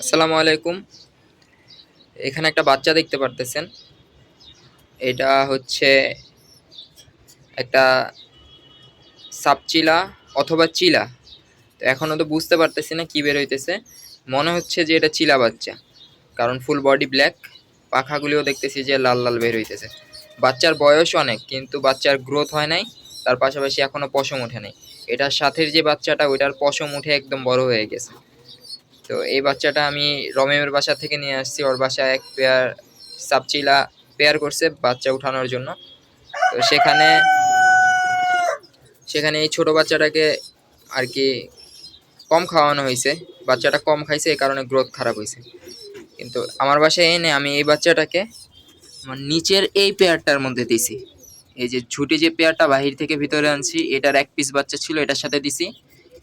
আসসালামু আলাইকুম। এখানে একটা বাচ্চা দেখতে পারতেছেন। এটা হচ্ছে একটা সাপচিলা অথবা চিলা। তো এখনও তো বুঝতে পারতেছি না কী বের হইতেছে। মনে হচ্ছে যে এটা চিলা বাচ্চা। কারণ ফুল বডি ব্ল্যাক, পাখাগুলিও দেখতেছি যে লাল লাল বের হইতেছে। বাচ্চার বয়স অনেক, কিন্তু বাচ্চার গ্রোথ হয় নাই, তার পাশাপাশি এখনও পশম ওঠে নাই। এটার সাথের যে বাচ্চাটা, ওইটার পশম উঠে একদম বড় হয়ে গেছে। তো এই বাচ্চাটা আমি রমেমের বাসা থেকে নিয়ে আসছি। ওর বাসায় এক পেয়ার সাপচিলা পেয়ার করছে বাচ্চা উঠানোর জন্য। তো সেখানে সেখানে এই ছোট বাচ্চাটাকে আর কি কম খাওয়ানো হয়েছে। বাচ্চাটা কম খাইছে, এই কারণে গ্রোথ খারাপ হয়েছে। কিন্তু আমার বাসায় এনে আমি এই বাচ্চাটাকে আমার নিচের এই পেয়ারটার মধ্যে দিছি। এই যে ঝুটি যে পেয়ারটা বাহির থেকে ভিতরে আনছি, এটার এক পিস বাচ্চা ছিল, এটার সাথে দিছি।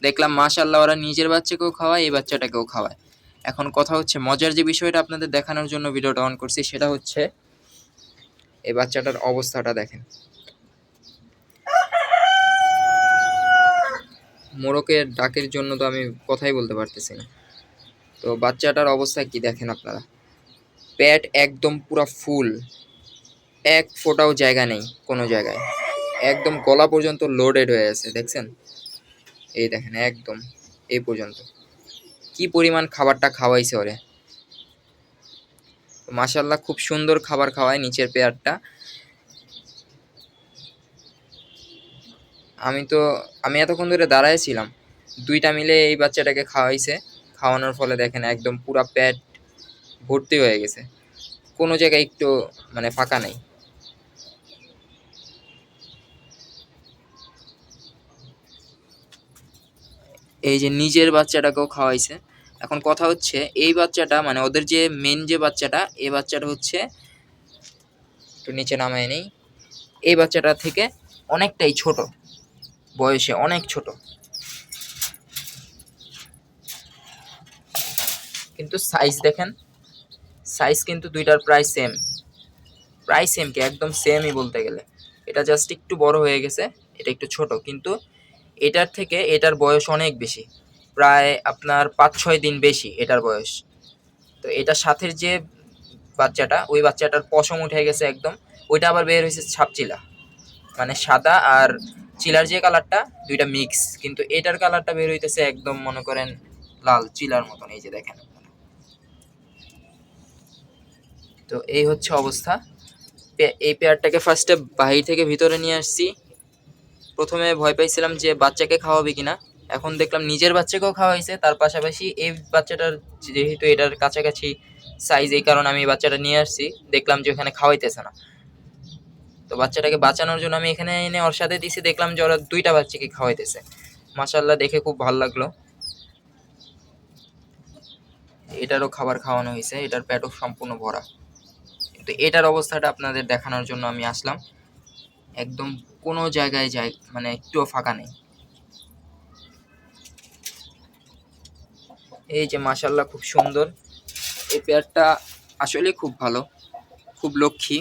দেখলাম মাশাল্লাহ ওরা নিজের বাচ্চাকেও খাওয়ায়, এই বাচ্চাটাকেও খাওয়ায়। এখন কথা হচ্ছে, মজার যে বিষয়টা আপনাদের দেখানোর জন্য ভিডিওটা অন করছি, সেটা হচ্ছে এই বাচ্চাটার অবস্থাটা দেখেন। মোরকের ডাকের জন্য তো আমি কথাই বলতে পারতেছি না। তো বাচ্চাটার অবস্থা কি দেখেন আপনারা? প্যাট একদম পুরো ফুল। এক ফোঁটাও জায়গা নেই কোনো জায়গায়। একদম গলা পর্যন্ত লোডেড হয়ে আছে, দেখছেন? এই দেখেন, একদম এই পর্যন্ত। কি পরিমাণ খাবারটা খাওয়াইছে ওরে। মাশাল্লাহ খুব সুন্দর খাবার খাওয়ায় নিচের পেয়ারটা। আমি তো, আমি এতক্ষণ ধরে দাঁড়ায় ছিলাম। দুইটা মিলে এই বাচ্চাটাকে খাওয়াইছে। খাওয়ানোর ফলে দেখেন, একদম পুরা প্যাট ভর্তি হয়ে গেছে। কোনো জায়গায় একটু মানে ফাঁকা নেই। এই যে নিজের বাচ্চাটাকেও খাওয়াইছে। এখন কথা হচ্ছে, এই বাচ্চাটা মানে ওদের যে মেন যে বাচ্চাটা, এই বাচ্চাটা হচ্ছে, একটু নিচে নামায় নেই, এই বাচ্চাটা থেকে অনেকটাই ছোট, বয়সে অনেক ছোট। কিন্তু সাইজ দেখেন সাইজ কিন্তু দুইটার প্রায় সেম প্রায় সেম কি, একদম সেমই বলতে গেলে। এটা জাস্ট একটু বড় হয়ে গেছে, এটা একটু ছোট, কিন্তু এটার থেকে এটার বয়স অনেক বেশি। প্রায় আপনার পাঁচ ছয় দিন বেশি এটার বয়স। তো এটার সাথের যে বাচ্চাটা, ওই বাচ্চাটার পশম উঠে গেছে একদম, ওইটা আবার বের হয়েছে ছাপচিলা। মানে সাদা আর চিলার যে কালারটা, দুইটা মিক্স কিন্তু এটার কালারটা বের হইতেছে একদম মনে করেন লাল, চিলার মতন, এই যে দেখেন তো এই হচ্ছে অবস্থা। এই পেয়ারটাকে ফার্স্টে বাহির থেকে ভিতরে নিয়ে আসছি। প্রথমে ভয় পাইছিলাম যে বাচ্চাকে খাওয়াবে কিনা। এখন দেখলাম নিজের বাচ্চাকেও খাওয়াইছে, তার পাশাপাশি এই বাচ্চাটার যেহেতু এটার কাছাকাছি সাইজ এই কারণে আমি বাচ্চাটা নিয়ে আসছি, দেখলাম যে ওখানে খাওয়াইতেছে না। তো বাচ্চাটাকে বাঁচানোর জন্য আমি এখানে এনে ওর সাথে দিছি, দেখলাম যে ওরা দুইটা বাচ্চাকে খাওয়াইতেছে। মাশাল্লাহ দেখে খুব ভালো লাগল। এটারও খাবার খাওয়ানো হয়েছে, এটার পেটও সম্পূর্ণ ভরা। কিন্তু এটার অবস্থাটা আপনাদের দেখানোর জন্য আমি আসলাম। একদম কোনো জায়গায় যাই মানে একটুও ফাঁকা নেই। এই যে মাশাল্লাহ খুব সুন্দর। এই পেয়ারটা আসলে খুব ভালো, খুব লক্ষ্মী।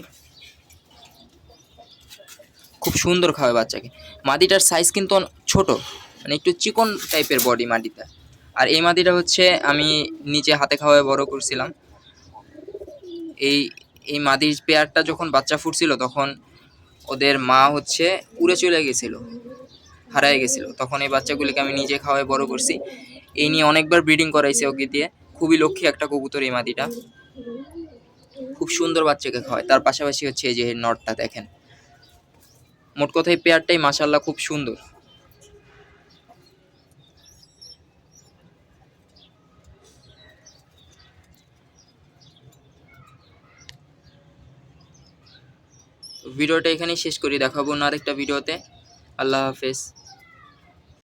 খুব সুন্দর খাবে বাচ্চাকে। মাদিটার সাইজ কিন্তু ছোট মানে একটু চিকন টাইপের বডি মাটিটা আর এই মাদিটা হচ্ছে আমি নিচে হাতে খাওয়ায় বড় করছিলাম। এই এই মাদির পেয়ারটা যখন বাচ্চা ফুটছিল তখন ওদের মা হচ্ছে উড়ে চলে গেছিল, হারায় গেছিল। তখন এই বাচ্চাগুলিকে আমি নিজে খাওয়ায় বড় করছি। এই নিয়ে অনেকবার ব্রিডিং করাইছে ওকে দিয়ে। খুবই লক্ষ্মী একটা কবুতর এই মাদিটা খুব সুন্দর বাচ্চাকে খাওয়ায়। তার পাশাপাশি হচ্ছে এই যে নটটা, দেখেন। মোট কথা এই পেয়ারটাই মাসাল্লাহ খুব সুন্দর। ভিডিওটা এখানেই শেষ করি দেখাবো না আরেকটা ভিডিওতে। আল্লাহ হাফেজ।